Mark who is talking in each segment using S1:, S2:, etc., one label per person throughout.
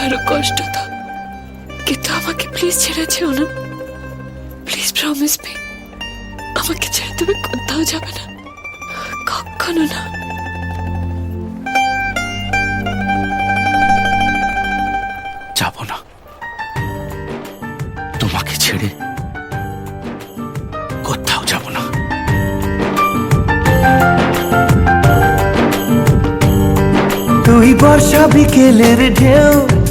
S1: আরও কষ্ট দাও। কিন্তু আমাকে প্লিজ ছেড়ে যেও না। প্লিজ প্রমিস মি আমাকে ছেড়ে তুমি কোথাও যাবে না। কখনো না।
S2: যাব না। তোমাকে ছেড়ে কোথাও যাব না।
S3: তুই বর্ষা বিকেলের ঢেউ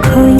S4: উড়ো খই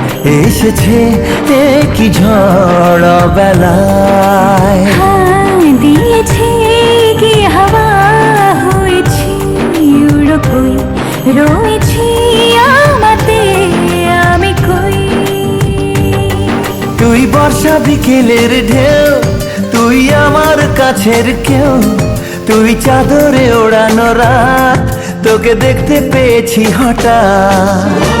S3: এসেছে কি ঝড় বেলায়।
S4: দিয়েছে কি হাওয়া? হয়েছি উড়ো কই রয়েছি আমাতে আমি কই?
S3: তুই বর্ষা বিকেলের ঢেউ তুই আমার কাছের কেউ তুই চাদরে ওড়ানো রাত তোকে দেখতে পেয়েছি হঠাৎ।